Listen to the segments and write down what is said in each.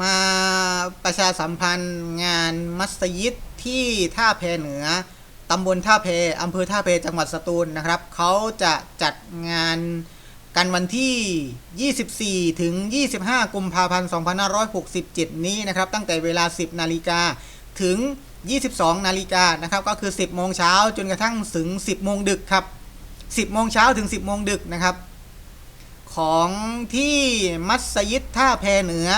มาประชาสัมพันธ์งานมัสยิดที่ท่าแพเหนือตำบลท่าแพอำเภอท่าแพจังหวัดสตูลนะครับ เขาจะจัดงานกันวันที่ 24 ถึง 25 กุมภาพันธ์ 2567 นี้นะครับ ตั้งแต่เวลา 10 นาฬิกาถึง 22 นาฬิกานะครับ ก็คือ 10 โมงเช้าจนกระทั่งถึง 10 โมงดึกครับ 10 โมงเช้าถึง 10 โมงดึกนะครับ ของที่มัสยิดท่าแพเหนือ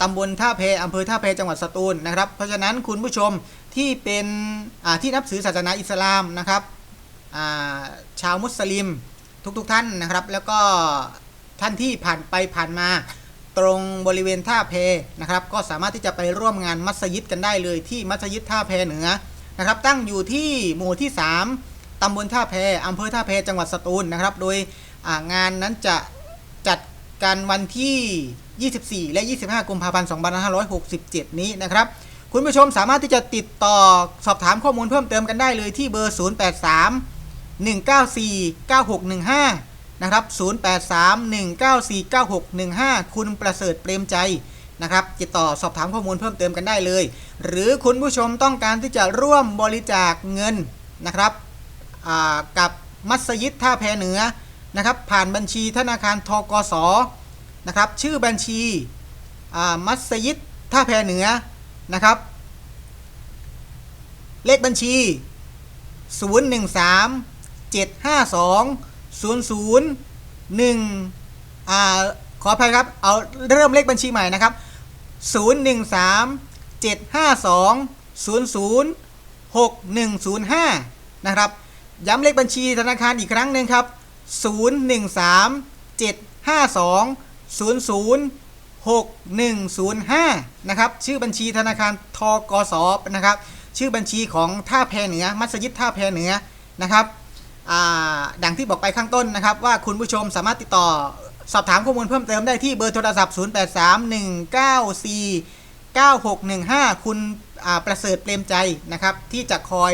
ตำบลท่าแพอำเภอท่าแพจังหวัดสตูลนะครับ เพราะฉะนั้นคุณผู้ชมที่เป็นที่นับถือศาสนาอิสลามนะครับาชาวมุสลิมทุกๆทท่านนะครับ แล้วก็ท่านที่ผ่านไปผ่านมาตรงบริเวณท่าแพนะครับ ก็สามารถที่จะไปร่วมงานมัสยิดกันได้เลยที่มัสยิดท่าแพเหนือนะครับ ตั้งอยู่ที่หมู่ที่ 3ตำบลท่าแพอำเภอท่าแพจังหวัดสตูลนะครับ โดยางานนั้นจะจัดกันวันที่ 24 และ 25 กุมภาพันธ์ 2567 นี้นะครับ คุณผู้ชมสามารถที่จะติดต่อสอบถามข้อมูลเพิ่มเติมกันได้เลยที่เบอร์ 083 194 9615 นะครับ 083 194 9615 คุณประเสริฐเปรมใจนะครับ ติดต่อสอบถามข้อมูลเพิ่มเติมกันได้เลย หรือคุณผู้ชมต้องการที่จะร่วมบริจาคเงินนะครับกับมัสยิดท่าแพเหนือนะครับ ผ่านบัญชีธนาคารทกส นะครับ ชื่อบัญชีมัสยิดท่าแพเหนือนะครับ เลขบัญชี 013 752 001อ่าขออภัยครับ เอาเริ่มเลขบัญชีใหม่นะครับ 013 752 00 6105 นะครับ ย้ำเลขบัญชีธนาคารอีกครั้งหนึ่งครับ 013 752 00 6105 นะครับ ชื่อบัญชีธนาคารทกสนะครับ ชื่อบัญชีของท่าแพเหนือ มัสยิดท่าแพเหนือนะครับดังที่บอกไปข้างต้นนะครับ ว่าคุณผู้ชมสามารถติดต่อสอบถามข้อมูลเพิ่มเติมได้ที่เบอร์โทรศัพท์ 083194 9615 คุณประเสริฐเปรมใจนะครับ ที่จะคอย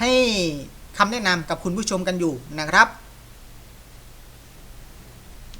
ให้คำแนะนำกับคุณผู้ชมกันอยู่นะครับ